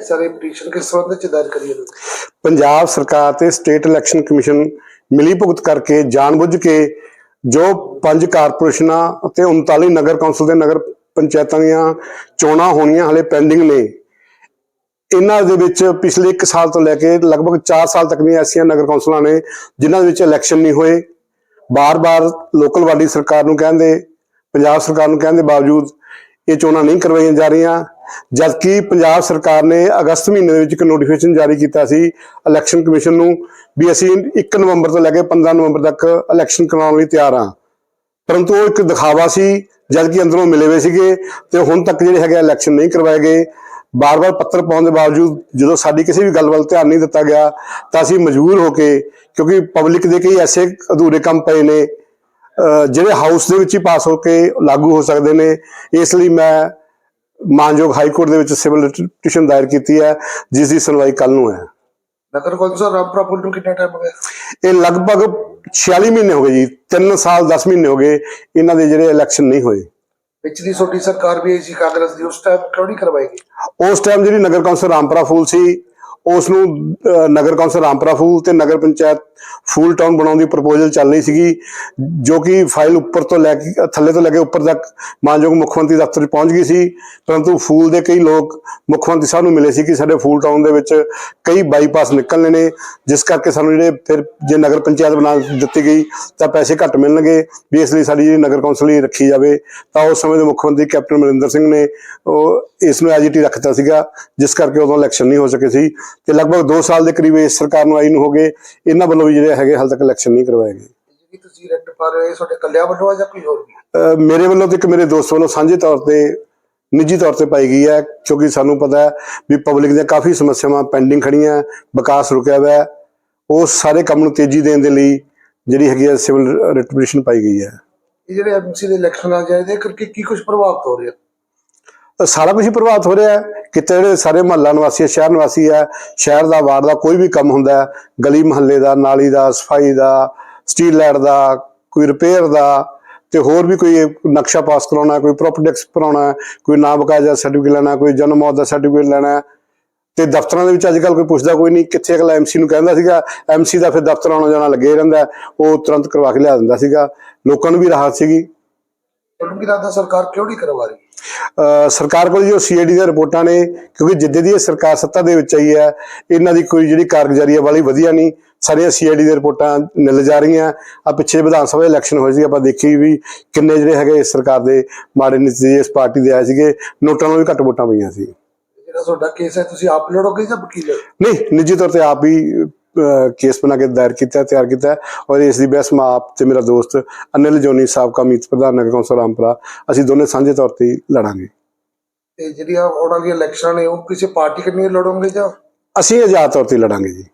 ਸਾਰੇ ਪਟੀਸ਼ਨ ਕਿਸ ਸੰਬੰਧ ਵਿੱਚ ਦਾਇਰ ਕਰੀ ਹੈ? ਪੰਜਾਬ ਸਰਕਾਰ ਤੇ ਸਟੇਟ ਇਲੈਕਸ਼ਨ ਕਮਿਸ਼ਨ ਮਿਲੀ ਭੁਗਤ ਕਰਕੇ ਜਾਣਬੁੱਝ ਕੇ ਜੋ ਪੰਜ ਕਾਰਪੋਰੇਸ਼ਨਾਂ ਅਤੇ 39 ਨਗਰ ਕੌਂਸਲ ਦੇ ਨਗਰ ਪੰਚਾਇਤਾਂ ਦੀਆਂ ਚੋਣਾਂ ਹੋਣੀਆਂ ਹਲੇ ਪੈਂਡਿੰਗ ਨੇ, ਇਹਨਾਂ ਦੇ ਵਿੱਚ ਪਿਛਲੇ 1 ਸਾਲ ਤੋਂ ਲੈ ਕੇ ਲਗਭਗ 4 ਸਾਲ ਤੱਕ ਦੀਆਂ ਐਸੀਆਂ ਨਗਰ ਕੌਂਸਲਾਂ ਨੇ ਜਿਨ੍ਹਾਂ ਦੇ ਵਿੱਚ ਇਲੈਕਸ਼ਨ ਨਹੀਂ ਹੋਏ। ਬਾਰ-ਬਾਰ ਲੋਕਲ ਬਾਡੀ ਸਰਕਾਰ ਨੂੰ ਕਹਿੰਦੇ, ਪੰਜਾਬ ਸਰਕਾਰ ਨੂੰ ਕਹਿਣ ਦੇ ਬਾਵਜੂਦ ਇਹ ਚੋਣਾਂ ਨਹੀਂ ਕਰਵਾਈਆਂ ਜਾ ਰਹੀਆਂ। ਜਦਕਿ ਪੰਜਾਬ ਸਰਕਾਰ ਨੇ ਅਗਸਤ ਮਹੀਨੇ ਦੇ ਵਿੱਚ ਇੱਕ ਨੋਟੀਫਿਕੇਸ਼ਨ ਜਾਰੀ ਕੀਤਾ ਸੀ ਇਲੈਕਸ਼ਨ ਕਮਿਸ਼ਨ ਨੂੰ ਵੀ ਅਸੀਂ 1 ਨਵੰਬਰ ਤੋਂ ਲੈ ਕੇ 15 ਨਵੰਬਰ ਤੱਕ ਇਲੈਕਸ਼ਨ ਕਰਾਉਣ ਲਈ ਤਿਆਰ ਹਾਂ। ਪਰੰਤੂ ਉਹ ਇੱਕ ਦਿਖਾਵਾ ਸੀ, ਜਦਕਿ ਅੰਦਰੋਂ ਮਿਲੇ ਹੋਏ ਸੀਗੇ ਤੇ ਹੁਣ ਤੱਕ ਜਿਹੜੇ ਹੈਗੇ ਇਲੈਕਸ਼ਨ ਨਹੀਂ ਕਰਵਾਏ ਗਏ। ਬਾਰ-ਬਾਰ ਪੱਤਰ ਪਾਉਣ ਦੇ ਬਾਵਜੂਦ ਜਦੋਂ ਸਾਡੀ ਕਿਸੇ ਵੀ ਗੱਲ ਵੱਲ ਧਿਆਨ ਨਹੀਂ ਦਿੱਤਾ ਗਿਆ, ਤਾਂ ਅਸੀਂ ਮਜਬੂਰ ਹੋ ਕੇ, ਕਿਉਂਕਿ ਪਬਲਿਕ ਦੇ ਕਈ ਐਸੇ ਅਧੂਰੇ ਕੰਮ ਪਏ ਨੇ ਜਿਹੜੇ ਹਾਊਸ ਦੇ ਵਿੱਚ ਹੀ ਪਾਸ ਹੋ ਕੇ ਲਾਗੂ ਹੋ ਸਕਦੇ ਨੇ, ਇਸ ਲਈ ਮੈਂ ਮਾਨਯੋਗ ਹਾਈ ਕੋਰਟ ਦੇ ਵਿੱਚ ਸਿਵਲ ਪਟੀਸ਼ਨ ਦਾਇਰ ਕੀਤੀ ਹੈ ਜਿਸ ਦੀ ਸੁਣਵਾਈ ਕੱਲ ਨੂੰ ਹੈ। ਨਗਰ ਕੌਂਸਲ ਰਾਮਪੁਰਾ ਪੁੱਲ ਨੂੰ ਕਿੰਨਾ ਟਾਈਮ ਹੋ ਗਿਆ? ਇਹ ਲਗਭਗ 46 ਮਹੀਨੇ ਹੋ ਗਏ ਜੀ 3 ਸਾਲ 10 ਮਹੀਨੇ ਹੋ ਗਏ ਇਹਨਾਂ ਦੇ ਜਿਹੜੇ ਇਲੈਕਸ਼ਨ ਨਹੀਂ ਹੋਏ। ਪਿਛਲੀ ਛੋਟੀ ਸਰਕਾਰ ਵੀ ਸੀ ਕਾਂਗਰਸ ਦੀ ਉਸ ਟਾਈਮ ਕਿਉਂ ਨਹੀਂ ਕਰਵਾਈ ਗਈ? ਉਸ ਟਾਈਮ ਜਿਹੜੀ ਨਗਰ ਕੌਂਸਲ ਰਾਮਪੁਰਾ ਫੂਲ ਸੀ ਉਸ ਨੂੰ ਨਗਰ ਕੌਂਸਲ ਰਾਮਪੁਰਾ ਫੂਲ ਤੇ ਨਗਰ ਪੰਚਾਇਤ ਫੂਲ ਟਾਊਨ ਬਣਾਉਣ ਦੀ ਪ੍ਰਪੋਜ਼ਲ ਚੱਲ ਰਹੀ ਸੀਗੀ, ਜੋ ਕਿ ਫਾਈਲ ਉੱਪਰ ਤੋਂ ਲੈ ਕੇ, ਥੱਲੇ ਤੋਂ ਲੈ ਕੇ ਉੱਪਰ ਤੱਕ ਮਾਨਯੋਗ ਮੁੱਖ ਮੰਤਰੀ ਦਫ਼ਤਰ ਪਹੁੰਚ ਗਈ ਸੀ। ਪਰੰਤੂ ਫੂਲ ਦੇ ਕਈ ਲੋਕ, ਮੁੱਖ ਮੰਤਰੀ ਸਾਹਿਬ ਨੂੰ ਮਿਲੇ ਸੀ ਕਿ ਸਾਡੇ ਫੂਲ ਟਾਊਨ ਦੇ ਵਿੱਚ ਕਈ ਬਾਈਪਾਸ ਨਿਕਲਣੇ ਨੇ, ਜਿਸ ਕਰਕੇ ਸਾਨੂੰ ਜਿਹੜੇ ਫਿਰ ਜੇ ਨਗਰ ਪੰਚਾਇਤ ਬਣਾ ਦਿੱਤੀ ਗਈ, ਤਾਂ ਪੈਸੇ ਘੱਟ ਮਿਲਣਗੇ। ਵੀ ਇਸ ਲਈ ਸਾਡੀ ਜਿਹੜੀ ਨਗਰ ਕੌਂਸਲ ਹੀ ਰੱਖੀ ਜਾਵੇ, ਤਾਂ ਉਸ ਸਮੇਂ ਦੇ ਮੁੱਖ ਮੰਤਰੀ ਕੈਪਟਨ ਅਮਰਿੰਦਰ ਸਿੰਘ ਨੇ ਉਹ ਇਸ ਨੂੰ ਐਜੀਟੀ ਰੱਖਤਾ ਸੀਗਾ, ਜਿਸ ਕਰਕੇ ਉਦੋਂ ਇਲੈਕਸ਼ਨ ਨਹੀਂ ਹੋ ਸਕੇ ਸੀ। ਤੇ ਲਗਭਗ 2 ਸਾਲ ਦੇ ਕਰੀਬ ਇਸ ਸਰਕਾਰ ਨੂੰ ਆਈ ਨੂੰ ਹੋ ਗਏ। ਇਹਨਾਂ ਵੱਲੋਂ ਵੀ ਜਿਹੜੇ ਹੈਗੇ ਹਾਲ ਤੱਕ ਇਲੈਕਸ਼ਨ ਨਹੀਂ ਕਰਵਾਏ ਗਏ। ਜਿਹੜੀ ਤੁਸੀਂ ਰੈਂਟ ਪਾ ਰਹੇ ਹੋ ਇਹ ਤੁਹਾਡੇ ਕੱਲਿਆਂ ਵੱਲੋਂ ਆ ਜਾਂ ਕੋਈ ਹੋਰ ਵੀ? ਅਹ ਮੇਰੇ ਵੱਲੋਂ ਤੇ ਇੱਕ ਮੇਰੇ ਦੋਸਤ ਵੱਲੋਂ ਸਾਂਝੇ ਤੌਰ ਤੇ ਨਿੱਜੀ ਤੌਰ ਤੇ ਪਾਈ ਗਈ ਹੈ ਕਿਉਂਕਿ ਸਾਨੂੰ ਪਤਾ ਹੈ ਵੀ ਪਬਲਿਕ ਦੀਆਂ ਕਾਫੀ ਸਮੱਸਿਆਵਾਂ ਪੈਂਡਿੰਗ ਖੜੀਆਂ ਵਿਕਾਸ ਰੁਕਿਆ ਹੋਇਆ ਹੈ। ਉਸ ਸਾਰੇ ਕੰਮ ਨੂੰ ਤੇਜ਼ੀ ਦੇਣ ਦੇ ਲਈ ਜਿਹੜੀ ਹੈਗੀ ਹੈ ਸਿਵਲ ਰਿਟਰੀਬਿਊਸ਼ਨ ਪਾਈ ਗਈ ਹੈ। ਇਹ ਜਿਹੜੇ ਐਮਸੀ ਦੇ ਇਲੈਕਸ਼ਨ ਆ ਜਾਏ ਇਹਦੇ ਕਰਕੇ ਕੀ ਕੁਝ ਪ੍ਰਭਾਵਿਤ ਹੋ ਰਿਹਾ? ਸਾਰਾ ਕੁਝ ਹੀ ਪ੍ਰਭਾਵਿਤ ਹੋ ਰਿਹਾ ਹੈ। ਕਿਤੇ ਜਿਹੜੇ ਸਾਰੇ ਮਹੱਲਾ ਨਿਵਾਸੀ ਹੈ, ਸ਼ਹਿਰ ਨਿਵਾਸੀ ਹੈ, ਸ਼ਹਿਰ ਦਾ, ਵਾਰਡ ਦਾ ਕੋਈ ਵੀ ਕੰਮ ਹੁੰਦਾ ਹੈ, ਗਲੀ ਮਹੱਲੇ ਦਾ, ਨਾਲੀ ਦਾ, ਸਫ਼ਾਈ ਦਾ ਸਟੀਲ ਲਾਈਟ ਦਾ, ਕੋਈ ਰਿਪੇਅਰ ਦਾ ਤੇ ਹੋਰ ਵੀ ਕੋਈ ਨਕਸ਼ਾ ਪਾਸ ਕਰਾਉਣਾ, ਕੋਈ ਪ੍ਰੋਪਰਟੀ ਟੈਕਸ ਭਰਾਉਣਾ ਕੋਈ ਨਾਮ ਬਕਾਇਆ ਸਰਟੀਫਿਕੇਟ ਲੈਣਾ ਕੋਈ ਜਨਮ ਮੌਤ ਦਾ ਸਰਟੀਫਿਕੇਟ ਲੈਣਾ ਤੇ ਦਫ਼ਤਰਾਂ ਦੇ ਵਿੱਚ ਅੱਜ ਕੱਲ ਕੋਈ ਪੁੱਛਦਾ ਕੋਈ ਨਹੀਂ, ਕਿੱਥੇ ਅਗਲਾ ਐਮਸੀ ਨੂੰ ਕਹਿੰਦਾ ਸੀਗਾ ਐਮਸੀ ਦਾ ਫਿਰ ਦਫ਼ਤਰ ਆਉਣਾ ਜਾਣਾ ਲੱਗੇ ਰਹਿੰਦਾ ਉਹ ਤੁਰੰਤ ਕਰਵਾ ਕੇ ਲਿਆ ਦਿੰਦਾ ਸੀਗਾ। ਲੋਕਾਂ ਨੂੰ ਵੀ ਰਾਹਤ ਸੀਗੀ। ਤੁਹਾਨੂੰ ਕੀ ਲੱਗਦਾ ਸਰਕਾਰ ਕਿਉਂ ਨਹੀਂ ਕਰਵਾ ਰਹੀ? ਸਰਕਾਰ ਕੋਲ ਜੋ ਸੀਆਈਡੀ ਦੀਆਂ ਰਿਪੋਰਟਾਂ ਨੇ ਕਿਉਂਕਿ ਜਿੱਦੇ ਦੀ ਇਹ ਸਰਕਾਰ ਸੱਤਾ ਦੇ ਵਿੱਚ ਆਈ ਹੈ ਇਹਨਾਂ ਦੀ ਕੋਈ ਜਿਹੜੀ ਕਾਰਗੁਜ਼ਾਰੀ ਹੈ ਵਾਲੀ ਵਧੀਆ ਨਹੀਂ। ਸਾਰੀਆਂ ਸੀਆਈਡੀ ਦੀਆਂ ਰਿਪੋਰਟਾਂ ਨਿਲ ਜਾ ਰਹੀਆਂ। ਆ ਪਿੱਛੇ ਵਿਧਾਨ ਸਭਾ ਇਲੈਕਸ਼ਨ ਹੋਏ ਸੀ ਆਪਾਂ ਦੇਖੀ ਵੀ ਕਿੰਨੇ ਜਿਹੜੇ ਹੈਗੇ ਇਸ ਸਰਕਾਰ ਦੇ ਮਾੜੇ ਨਤੀਜੇ ਇਸ ਪਾਰਟੀ ਦੇ ਆਏ ਸੀਗੇ ਨੋਟਾਂ ਨਾਲੋਂ ਵੀ ਘੱਟ ਵੋਟਾਂ ਪਈਆਂ ਸੀ। ਜਿਹੜਾ ਤੁਹਾਡਾ ਕੇਸ ਹੈ ਤੁਸੀਂ ਆਪ ਲੜੋਗੇ ਜਾਂ ਵਕੀਲ? ਨਹੀਂ ਨਿੱਜੀ ਤੌਰ ਤੇ ਆਪ ਹੀ ਕੇਸ ਬਣਾ ਕੇ ਦਾਇਰ ਕੀਤਾ ਤਿਆਰ ਕੀਤਾ ਔਰ ਇਸ ਦੀ ਬਹਿਸ ਮੈਂ ਆਪ ਤੇ ਮੇਰਾ ਦੋਸਤ ਅਨਿਲ ਜੋਨੀ ਸਾਬਕਾ ਮੀਤ ਪ੍ਰਧਾਨ ਨਗਰ ਕੌਂਸਲ ਰਾਮਪੁਰਾ ਅਸੀਂ ਦੋਨੇ ਸਾਂਝੇ ਤੌਰ ਤੇ ਲੜਾਂਗੇ। ਤੇ ਜਿਹੜੀਆਂ ਆਉਣ ਵਾਲੀਆਂ ਇਲੈਕਸ਼ਨ ਨੇ ਉਹ ਕਿਸੇ ਪਾਰਟੀ ਕੰਨੀ ਲੜੋਗੇ ਜਾਂ? ਅਸੀਂ ਆਜ਼ਾਦ ਤੌਰ ਤੇ ਲੜਾਂਗੇ ਜੀ।